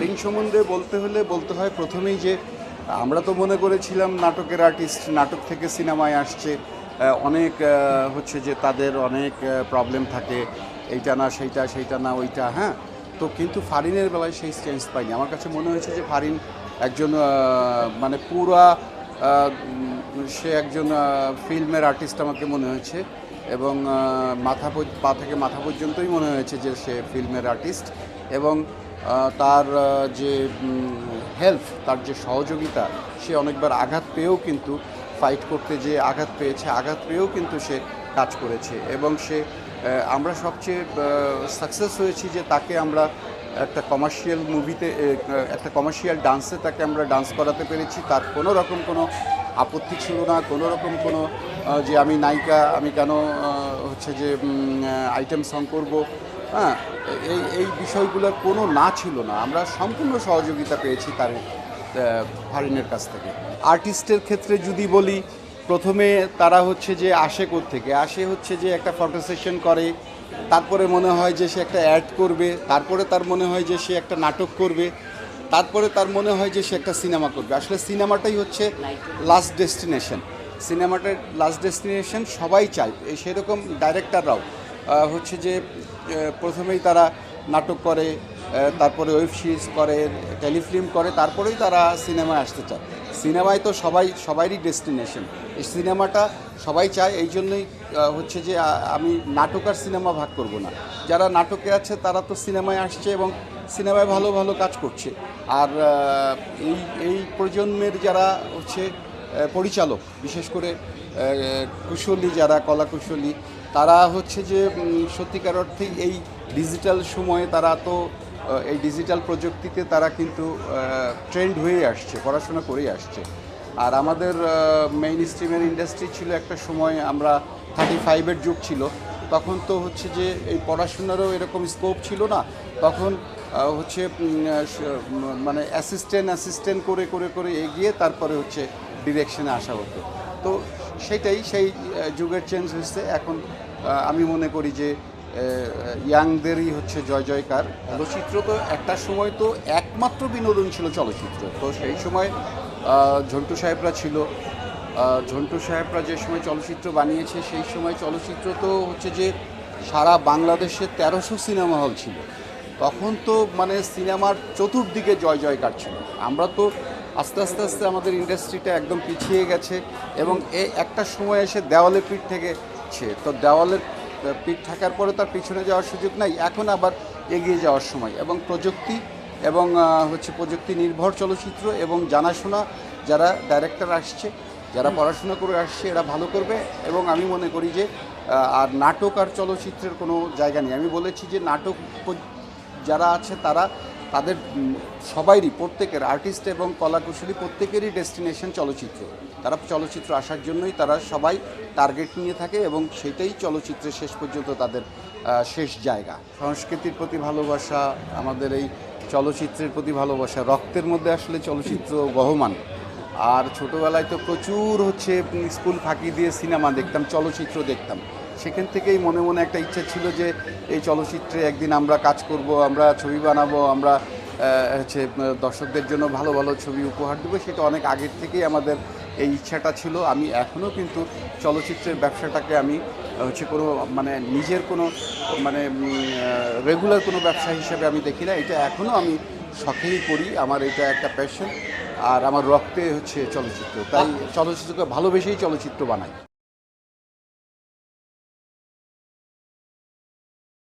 ফারিন সম্বন্ধে বলতে হলে বলতে হয় প্রথমেই যে, আমরা তো মনে করেছিলাম নাটকের আর্টিস্ট নাটক থেকে সিনেমায় আসছে অনেক হচ্ছে যে তাদের অনেক প্রবলেম থাকে, এইটা না, সেইটা সেইটা না, ওইটা হ্যাঁ? তো কিন্তু ফারিনের বেলায় সেই চেঞ্জ পাইনি। আমার কাছে মনে হয়েছে যে ফারিন একজন মানে পুরা সে একজন ফিল্মের আর্টিস্ট আমাকে মনে হয়েছে এবং মাথা পা থেকে মাথা পর্যন্তই মনে হয়েছে যে সে ফিল্মের আর্টিস্ট এবং তার যে হেল্প তার যে সহযোগিতা, সে অনেকবার আঘাত পেয়েও কিন্তু ফাইট করতে যে আঘাত পেয়েছে, আঘাত পেয়েও কিন্তু সে কাজ করেছে। এবং সে আমরা সবচেয়ে সাকসেস হয়েছি যে তাকে আমরা একটা কমার্শিয়াল মুভিতে একটা কমার্শিয়াল ডান্সে তাকে আমরা ডান্স করাতে পেরেছি। তার কোনো রকম কোনো আপত্তি ছিল না, কোনো রকম কোনো যে আমি নায়িকা, আমি কেন হচ্ছে যে আইটেম সং করব হ্যাঁ এই এই বিষয়গুলোর কোনো না ছিল না। আমরা সম্পূর্ণ সহযোগিতা পেয়েছি তার ফারিনের কাছ থেকে। আর্টিস্টের ক্ষেত্রে যদি বলি, প্রথমে তারা হচ্ছে যে আসে থেকে আসে হচ্ছে যে একটা ফটো সেশন করে, তারপরে মনে হয় যে সে একটা অ্যাড করবে, তারপরে তার মনে হয় যে সে একটা নাটক করবে। তারপরে তার মনে হয় যে সে একটা সিনেমা করবে। আসলে সিনেমাটাই হচ্ছে লাস্ট ডেস্টিনেশন সিনেমাটার লাস্ট ডেস্টিনেশন সবাই চায়। সেরকম ডাইরেক্টররাও হচ্ছে যে প্রথমেই তারা নাটক করে তারপরে ওয়েব সিরিজ করে, টেলিফিল্ম করে, তারপরেই তারা সিনেমায় আসতে চায়। সিনেমায় তো সবাই সবারই ডেস্টিনেশন। এই সিনেমাটা সবাই চায়, এই জন্যই হচ্ছে যে আমি নাটক আর সিনেমা ভাগ করব না। যারা নাটকে আছে, তারা তো সিনেমায় আসছে এবং সিনেমায় ভালো ভালো কাজ করছে। আর এই এই প্রজন্মের যারা হচ্ছে পরিচালক, বিশেষ করে কুশলী যারা, কলা কুশলী, তারা হচ্ছে যে সত্যিকার অর্থেই এই ডিজিটাল সময়ে তারা তো এই ডিজিটাল প্রযুক্তিতে তারা কিন্তু ট্রেন্ড হয়ে আসছে, পড়াশোনা করেই আসছে। আর আমাদের মেইন স্ট্রিমের ইন্ডাস্ট্রি ছিল একটা সময় আমরা থার্টি ফাইভের যুগ ছিল। তখন তো হচ্ছে যে এই পড়াশোনারও এরকম স্কোপ ছিল না। তখন হচ্ছে মানে অ্যাসিস্ট্যান্ট অ্যাসিস্ট্যান্ট করে করে করে এগিয়ে তারপরে হচ্ছে ডিরেকশনে আসা হতো। তো সেটাই সেই যুগের চেঞ্জ হয়েছে। এখন আমি মনে করি যে ইয়াংদেরই হচ্ছে জয় জয়কার। চলচ্চিত্র তো একটা সময় তো একমাত্র বিনোদন ছিল চলচ্চিত্র। তো সেই সময় ঝন্টু সাহেবরা ছিল। ঝন্টু সাহেবরা যে সময় চলচ্চিত্র বানিয়েছে, সেই সময় চলচ্চিত্র তো হচ্ছে যে সারা বাংলাদেশে তেরোশো সিনেমা হল ছিল। তখন তো মানে সিনেমার চতুর্দিকে জয় জয়কার ছিল। আমরা তো আস্তে আস্তে আস্তে আমাদের ইন্ডাস্ট্রিটা একদম পিছিয়ে গেছে এবং এ একটা সময় এসে দেওয়ালে পিঠ থেকে তো দেওয়ালের পিঠ থাকার পরে তার পিছনে যাওয়ার সুযোগ নাই। এখন আবার এগিয়ে যাওয়ার সময়। এবং প্রযুক্তি এবং হচ্ছে প্রযুক্তি নির্ভর চলচ্চিত্র এবং জানাশোনা যারা ডাইরেক্টর আসছে যারা পড়াশোনা করে আসছে এরা ভালো করবে। এবং আমি মনে করি যে আর নাটক আর চলচ্চিত্রের কোনো জায়গা নেই। আমি বলেছি যে নাটক যারা আছে তারা তাদের সবাইরই, প্রত্যেকের আর্টিস্ট এবং কলাকুশলী প্রত্যেকেরই ডেস্টিনেশন চলচ্চিত্র। তারা চলচ্চিত্র আসার জন্যই তারা সবাই টার্গেট নিয়ে থাকে এবং সেটাই চলচ্চিত্রের শেষ পর্যন্ত তাদের শেষ জায়গা। সংস্কৃতির প্রতি ভালোবাসা, আমাদের এই চলচ্চিত্রের প্রতি ভালোবাসা, রক্তের মধ্যে আসলে চলচ্চিত্র বহমান। আর ছোটোবেলায় তো প্রচুর হচ্ছে স্কুল ফাঁকি দিয়ে সিনেমা দেখতাম, চলচ্চিত্র দেখতাম। সেখান থেকেই মনে মনে একটা ইচ্ছা ছিল যে এই চলচ্চিত্রে একদিন আমরা কাজ করব আমরা ছবি বানাবো আমরা হচ্ছে দর্শকদের জন্য ভালো ভালো ছবি উপহার দেবো। সেটা অনেক আগের থেকেই আমাদের এই ইচ্ছাটা ছিল। আমি এখনও কিন্তু চলচ্চিত্রের ব্যবসাটাকে আমি হচ্ছে কোনো মানে নিজের কোনো মানে রেগুলার কোনো ব্যবসা হিসেবে আমি দেখি না। এটা এখনও আমি শখেই করি। আমার এটা একটা প্যাশন আর আমার রক্তে হচ্ছে চলচ্চিত্র। তাই চলচ্চিত্রকে ভালোবেসেই চলচ্চিত্র বানাই।